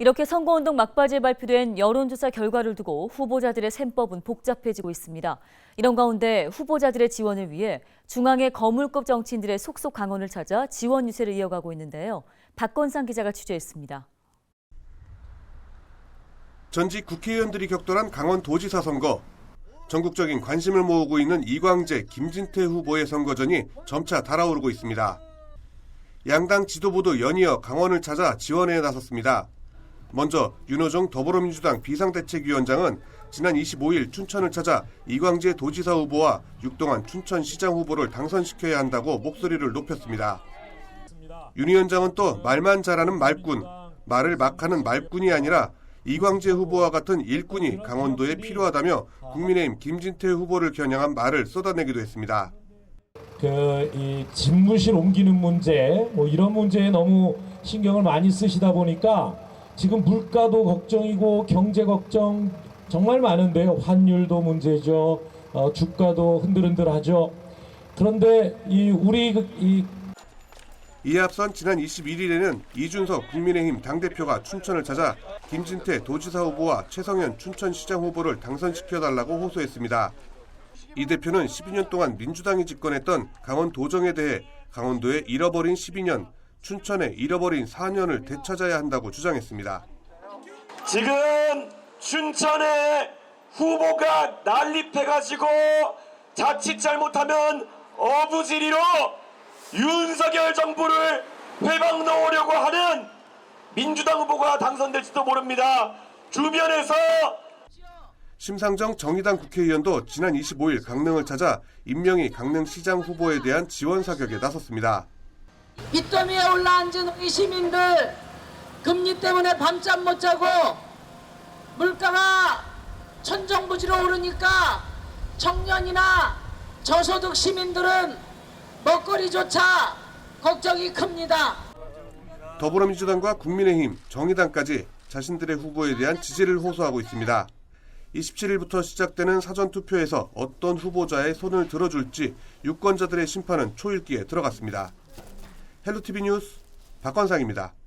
이렇게 선거운동 막바지에 발표된 여론조사 결과를 두고 후보자들의 셈법은 복잡해지고 있습니다. 이런 가운데 후보자들의 지원을 위해 중앙의 거물급 정치인들의 속속 강원을 찾아 지원 유세를 이어가고 있는데요. 박건상 기자가 취재했습니다. 전직 국회의원들이 격돌한 강원도지사 선거. 전국적인 관심을 모으고 있는 이광재, 김진태 후보의 선거전이 점차 달아오르고 있습니다. 양당 지도부도 연이어 강원을 찾아 지원에 나섰습니다. 먼저 윤호정 더불어민주당 비상대책위원장은 지난 25일 춘천을 찾아 이광재 도지사 후보와 육동한 춘천시장 후보를 당선시켜야 한다고 목소리를 높였습니다. 윤 위원장은 또 말만 잘하는 말꾼, 말을 막 하는 말꾼이 아니라 이광재 후보와 같은 일꾼이 강원도에 필요하다며 국민의힘 김진태 후보를 겨냥한 말을 쏟아내기도 했습니다. 그이 집무실 옮기는 문제 뭐 이런 문제에 너무 신경을 많이 쓰시다 보니까 지금 물가도 걱정이고 경제 걱정 정말 많은데요. 환율도 문제죠. 어, 주가도 흔들흔들하죠. 그런데 이 우리 그- 이 이에 앞선 지난 21일에는 이준석 국민의힘 당대표가 춘천을 찾아 김진태 도지사 후보와 최성현 춘천시장 후보를 당선시켜달라고 호소했습니다. 이 대표는 12년 동안 민주당이 집권했던 강원도정에 대해 강원도의 잃어버린 12년, 춘천의 잃어버린 4년을 되찾아야 한다고 주장했습니다. 지금 춘천에 후보가 난립해가지고 자칫 잘못하면 어부지리로 윤석열 정부를 회방 놓으려고 하는 민주당 후보가 당선될지도 모릅니다. 주변에서 심상정 정의당 국회의원도 지난 25일 강릉을 찾아 임명희 강릉시장 후보에 대한 지원 사격에 나섰습니다. 빚더미에 올라앉은 우리 시민들 금리 때문에 밤잠 못 자고 물가가 천정부지로 오르니까 청년이나 저소득 시민들은 먹거리조차 걱정이 큽니다. 더불어민주당과 국민의힘, 정의당까지 자신들의 후보에 대한 지지를 호소하고 있습니다. 27일부터 시작되는 사전투표에서 어떤 후보자의 손을 들어줄지 유권자들의 심판은 초읽기에 들어갔습니다. 헬로티비 뉴스 박건상입니다.